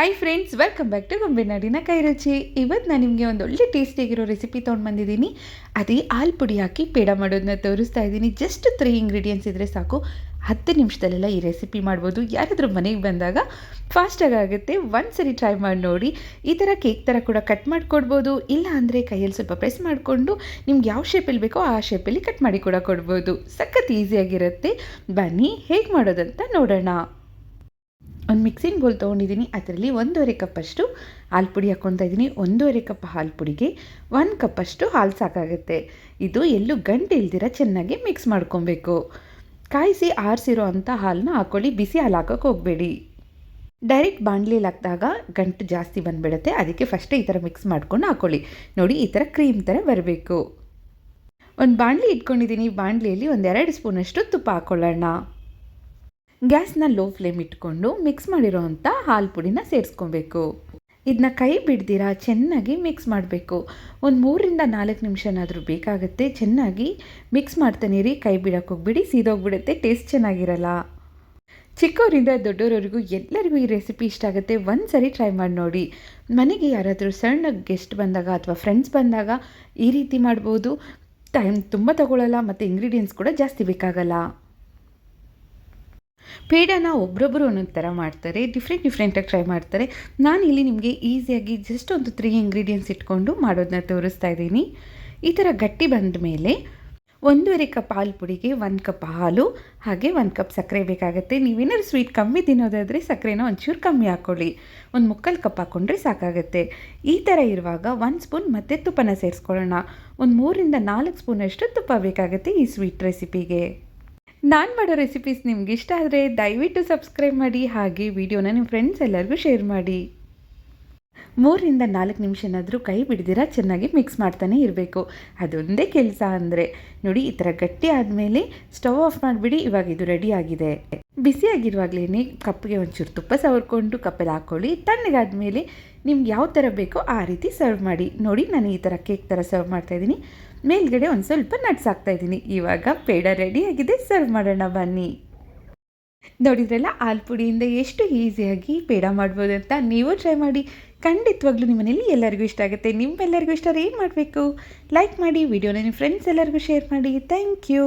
Hi friends welcome back to ಗೊಂಬೆನಾಡಿನ ಕೈರಚಿ ಇವತ್ತು ನಾನು ನಿಮಗೆ ಒಂದು ಒಳ್ಳೆ ಟೇಸ್ಟಿಯಾಗಿರೋ ರೆಸಿಪಿ ತೊಗೊಂಡು ಬಂದಿದ್ದೀನಿ. ಅದೇ ಹಾಲು ಪುಡಿ ಹಾಕಿ ಪೇಡ ಮಾಡೋದನ್ನ ತೋರಿಸ್ತಾ ಇದ್ದೀನಿ. ಜಸ್ಟ್ ತ್ರೀ ಇಂಗ್ರೀಡಿಯೆಂಟ್ಸ್ ಇದ್ದರೆ ಸಾಕು. ಹತ್ತು ನಿಮಿಷದಲ್ಲೆಲ್ಲ ಈ ರೆಸಿಪಿ ಮಾಡ್ಬೋದು. ಯಾರಾದರೂ ಮನೆಗೆ ಬಂದಾಗ ಫಾಸ್ಟಾಗಿ ಆಗುತ್ತೆ. ಒಂದು ಸರಿ ಟ್ರೈ ಮಾಡಿ ನೋಡಿ. ಈ ಥರ ಕೇಕ್ ಥರ ಕೂಡ ಕಟ್ ಮಾಡಿಕೊಡ್ಬೋದು. ಇಲ್ಲ ಅಂದರೆ ಕೈಯಲ್ಲಿ ಸ್ವಲ್ಪ ಪ್ರೆಸ್ ಮಾಡಿಕೊಂಡು ನಿಮ್ಗೆ ಯಾವ ಶೇಪಲ್ಲಿ ಬೇಕೋ ಆ ಶೇಪಲ್ಲಿ ಕಟ್ ಮಾಡಿ ಕೂಡ ಕೊಡ್ಬೋದು. ಸಖತ್ ಈಸಿಯಾಗಿರುತ್ತೆ ಬನ್ನಿ, ಹೇಗೆ ಮಾಡೋದಂತ ನೋಡೋಣ. ಒಂದು ಮಿಕ್ಸಿಂಗ್ ಬೋಲ್ ತೊಗೊಂಡಿದ್ದೀನಿ. ಅದರಲ್ಲಿ ಒಂದೂವರೆ ಕಪ್ಪಷ್ಟು ಹಾಲು ಪುಡಿ ಹಾಕ್ಕೊತಾ ಇದ್ದೀನಿ. ಒಂದೂವರೆ ಕಪ್ ಹಾಲು ಪುಡಿಗೆ ಒಂದು ಕಪ್ಪಷ್ಟು ಹಾಲು ಸಾಕಾಗುತ್ತೆ. ಇದು ಎಲ್ಲೂ ಗಂಟು ಇಲ್ದಿರ ಚೆನ್ನಾಗಿ ಮಿಕ್ಸ್ ಮಾಡ್ಕೊಬೇಕು. ಕಾಯಿಸಿ ಆರಿಸಿರೋ ಅಂಥ ಹಾಲನ್ನ ಹಾಕ್ಕೊಳ್ಳಿ ಬಿಸಿ ಹಾಲು ಹಾಕೋಕೆ ಹೋಗಬೇಡಿ. ಡೈರೆಕ್ಟ್ ಬಾಣಲಿಲಿ ಹಾಕಿದಾಗ ಗಂಟು ಜಾಸ್ತಿ ಬಂದುಬಿಡುತ್ತೆ. ಅದಕ್ಕೆ ಫಸ್ಟೇ ಈ ಥರ ಮಿಕ್ಸ್ ಮಾಡ್ಕೊಂಡು ಹಾಕ್ಕೊಳ್ಳಿ ನೋಡಿ, ಈ ಥರ ಕ್ರೀಮ್ ಥರ ಬರಬೇಕು. ಒಂದು ಬಾಣಲಿ ಇಟ್ಕೊಂಡಿದ್ದೀನಿ. ಬಾಣಲಿಯಲ್ಲಿ ಒಂದೆರಡು ಸ್ಪೂನಷ್ಟು ತುಪ್ಪ ಹಾಕ್ಕೊಳ್ಳೋಣ ಗ್ಯಾಸ್ನ ಲೋ ಫ್ಲೇಮ್ ಇಟ್ಕೊಂಡು ಮಿಕ್ಸ್ ಮಾಡಿರೋ ಅಂಥ ಹಾಲು ಪುಡಿನ ಸೇರಿಸ್ಕೊಬೇಕು. ಇದನ್ನ ಕೈ ಬಿಡ್ದಿರಾ ಚೆನ್ನಾಗಿ ಮಿಕ್ಸ್ ಮಾಡಬೇಕು. ಒಂದು ಮೂರರಿಂದ ನಾಲ್ಕು ನಿಮಿಷನಾದರೂ ಬೇಕಾಗುತ್ತೆ. ಚೆನ್ನಾಗಿ ಮಿಕ್ಸ್ ಮಾಡ್ತಾನೆ ರೀ. ಕೈ ಬಿಡೋಕೆ ಹೋಗ್ಬಿಡಿ, ಸೀದೋಗ್ಬಿಡುತ್ತೆ. ಟೇಸ್ಟ್ ಚೆನ್ನಾಗಿರಲ್ಲ. ಚಿಕ್ಕವರಿಂದ ದೊಡ್ಡವರವರೆಗೂ ಎಲ್ಲರಿಗೂ ಈ ರೆಸಿಪಿ ಇಷ್ಟ ಆಗುತ್ತೆ. ಒಂದು ಸರಿ ಟ್ರೈ ಮಾಡಿ ನೋಡಿ. ಮನೆಗೆ ಯಾರಾದರೂ ಸಣ್ಣ ಗೆಸ್ಟ್ ಬಂದಾಗ ಅಥವಾ ಫ್ರೆಂಡ್ಸ್ ಬಂದಾಗ ಈ ರೀತಿ ಮಾಡ್ಬೋದು. ಟೈಮ್ ತುಂಬ ತಗೊಳ್ಳಲ್ಲ ಮತ್ತು ಇಂಗ್ರೀಡಿಯೆಂಟ್ಸ್ ಕೂಡ ಜಾಸ್ತಿ ಬೇಕಾಗಲ್ಲ. ಪೇಡನ ಒಬ್ರೊಬ್ಬರು ಒಂದೊಂದು ಥರ ಮಾಡ್ತಾರೆ ಡಿಫ್ರೆಂಟ್ ಡಿಫ್ರೆಂಟಾಗಿ ಟ್ರೈ ಮಾಡ್ತಾರೆ. ನಾನು ಇಲ್ಲಿ ನಿಮಗೆ ಈಸಿಯಾಗಿ ಜಸ್ಟ್ ಒಂದು ತ್ರೀ ಇಂಗ್ರೀಡಿಯೆಂಟ್ಸ್ ಇಟ್ಕೊಂಡು ಮಾಡೋದನ್ನ ತೋರಿಸ್ತಾ ಇದ್ದೀನಿ. ಈ ಥರ ಗಟ್ಟಿ ಬಂದ ಮೇಲೆ ಒಂದೂವರೆ ಕಪ್ ಹಾಲು ಪುಡಿಗೆ ಒಂದು ಕಪ್ ಹಾಲು, ಹಾಗೆ ಒಂದು ಕಪ್ ಸಕ್ಕರೆ ಬೇಕಾಗುತ್ತೆ. ನೀವೇನಾದ್ರು ಸ್ವೀಟ್ ಕಮ್ಮಿ ತಿನ್ನೋದಾದರೆ ಸಕ್ಕರೆನ ಒಂಚೂರು ಕಮ್ಮಿ ಹಾಕ್ಕೊಳ್ಳಿ ಒಂದು ಮುಕ್ಕಾಲು ಕಪ್ ಹಾಕ್ಕೊಂಡ್ರೆ ಸಾಕಾಗುತ್ತೆ. ಈ ಥರ ಇರುವಾಗ ಒಂದು ಸ್ಪೂನ್ ಮತ್ತೆ ತುಪ್ಪನ ಸೇರಿಸ್ಕೊಳ್ಳೋಣ. ಒಂದು ಮೂರಿಂದ ನಾಲ್ಕು ಸ್ಪೂನಷ್ಟು ತುಪ್ಪ ಬೇಕಾಗುತ್ತೆ ಈ ಸ್ವೀಟ್ ರೆಸಿಪಿಗೆ ನಾನು ಮಾಡೋ ರೆಸಿಪೀಸ್ ನಿಮ್ಗೆ ಇಷ್ಟ ಆದರೆ ದಯವಿಟ್ಟು ಸಬ್ಸ್ಕ್ರೈಬ್ ಮಾಡಿ ಹಾಗೆ ವಿಡಿಯೋನ ನಿಮ್ಮ ಫ್ರೆಂಡ್ಸ್ ಎಲ್ಲರಿಗೂ ಶೇರ್ ಮಾಡಿ. ಮೂರರಿಂದ ನಾಲ್ಕು ನಿಮಿಷನಾದರೂ ಕೈ ಬಿಡ್ದಿರ ಚೆನ್ನಾಗಿ ಮಿಕ್ಸ್ ಮಾಡ್ತಾನೆ ಇರಬೇಕು. ಅದೊಂದೇ ಕೆಲಸ ಅಂದರೆ. ನೋಡಿ, ಈ ಥರ ಗಟ್ಟಿ ಆದಮೇಲೆ ಸ್ಟವ್ ಆಫ್ ಮಾಡಿಬಿಡಿ, ಇವಾಗ ಇದು ರೆಡಿ ಆಗಿದೆ. ಬಿಸಿಯಾಗಿರುವಾಗಲೇ ಕಪ್ಪಿಗೆ ಒಂಚೂರು ತುಪ್ಪ ಸವರ್ಕೊಂಡು ಕಪ್ಪಲ್ಲಿ ಹಾಕ್ಕೊಳ್ಳಿ. ತಣ್ಣಗಾದ್ಮೇಲೆ ನಿಮ್ಗೆ ಯಾವ ಥರ ಬೇಕೋ ಆ ರೀತಿ ಸರ್ವ್ ಮಾಡಿ. ನೋಡಿ, ನಾನು ಈ ಥರ ಕೇಕ್ ಥರ ಸರ್ವ್ ಮಾಡ್ತಾಯಿದ್ದೀನಿ ಮೇಲ್ಗಡೆ ಒಂದು ಸ್ವಲ್ಪ ನಟ್ಸ್ ಹಾಕ್ತಾಯಿದ್ದೀನಿ ಇವಾಗ ಪೇಡ ರೆಡಿಯಾಗಿದೆ ಸರ್ವ್ ಮಾಡೋಣ ಬನ್ನಿ. ನೋಡಿದ್ರಲ್ಲ, ಹಾಲು ಪುಡಿಯಿಂದ ಎಷ್ಟು ಈಸಿಯಾಗಿ ಪೇಡ ಮಾಡ್ಬೋದು ಅಂತ ನೀವು ಟ್ರೈ ಮಾಡಿ. ಖಂಡಿತವಾಗ್ಲೂ ನಿಮ್ಮ ಮನೇಲಿ ಎಲ್ಲರಿಗೂ ಇಷ್ಟ ಆಗುತ್ತೆ. ನಿಮ್ಮೆಲ್ಲರಿಗೂ ಇಷ್ಟ ಏನು ಮಾಡಬೇಕು? ಲೈಕ್ ಮಾಡಿ ವಿಡಿಯೋನ ನಿಮ್ಮ ಫ್ರೆಂಡ್ಸ್ ಎಲ್ಲರಿಗೂ ಶೇರ್ ಮಾಡಿ. Thank you